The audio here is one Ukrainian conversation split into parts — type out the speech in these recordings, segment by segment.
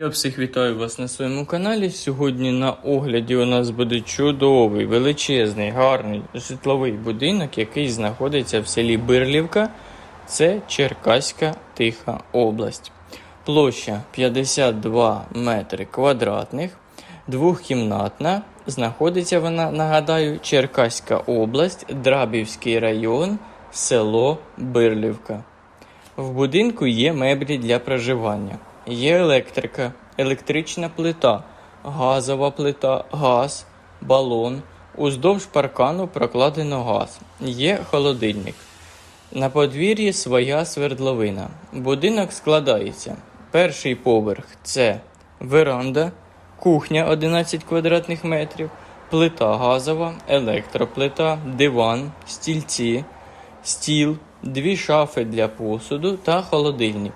Я всіх вітаю вас на своєму каналі. Сьогодні на огляді у нас буде чудовий, величезний, гарний житловий будинок, який знаходиться в селі Бирлівка. Це Черкаська Тиха область. Площа 52 метри квадратних, двохкімнатна. Знаходиться вона, нагадаю, Черкаська область, Драбівський район, село Бирлівка. В будинку є меблі для проживання. Є електрика, електрична плита, газова плита, газ, балон. Уздовж паркану прокладено газ. Є холодильник. На подвір'ї своя свердловина. Будинок складається. Перший поверх це веранда, кухня 11 квадратних метрів, плита газова, електроплита, диван, стільці, стіл, дві шафи для посуду та холодильник.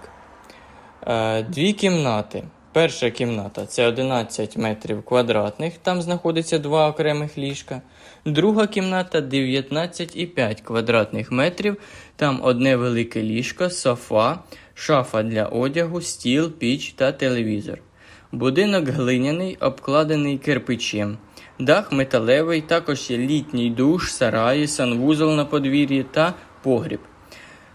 Е, Дві кімнати. Перша кімната це 11 метрів квадратних, там знаходиться два окремих ліжка. Друга кімната 19,5 квадратних метрів, там одне велике ліжко, софа, шафа для одягу, стіл, піч та телевізор. Будинок глиняний, обкладений кирпичем. Дах металевий, також є літній душ, сараї, санвузол на подвір'ї та погріб.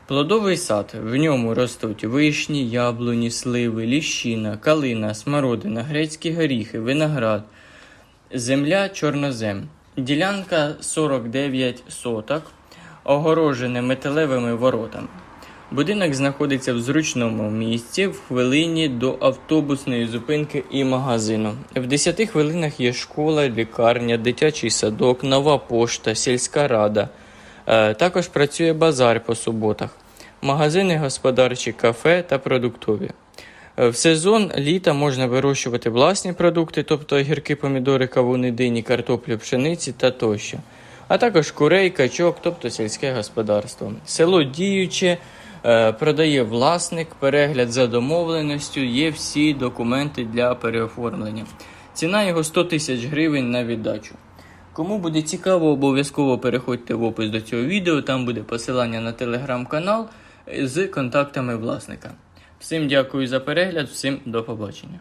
Плодовий сад. В ньому ростуть вишні, яблуні, сливи, ліщина, калина, смородина, грецькі горіхи, виноград, земля чорнозем. Ділянка 49 соток, огорожене металевими воротами. Будинок знаходиться в зручному місці в хвилині до автобусної зупинки і магазину. В 10 хвилинах є школа, лікарня, дитячий садок, нова пошта, сільська рада. Е, Також працює базар по суботах, магазини господарчі, кафе та продуктові. Е, В сезон літа можна вирощувати власні продукти, тобто огірки, помідори, кавуни, дині, картоплю, пшениці та тощо. А також курей, качок, тобто сільське господарство. Село діюче, е, продає власник, перегляд за домовленістю, є всі документи для переоформлення. Ціна його 100 тисяч гривень на віддачу. Кому буде цікаво, обов'язково переходьте в опис до цього відео, там буде посилання на телеграм-канал з контактами власника. Всім дякую за перегляд, всім до побачення.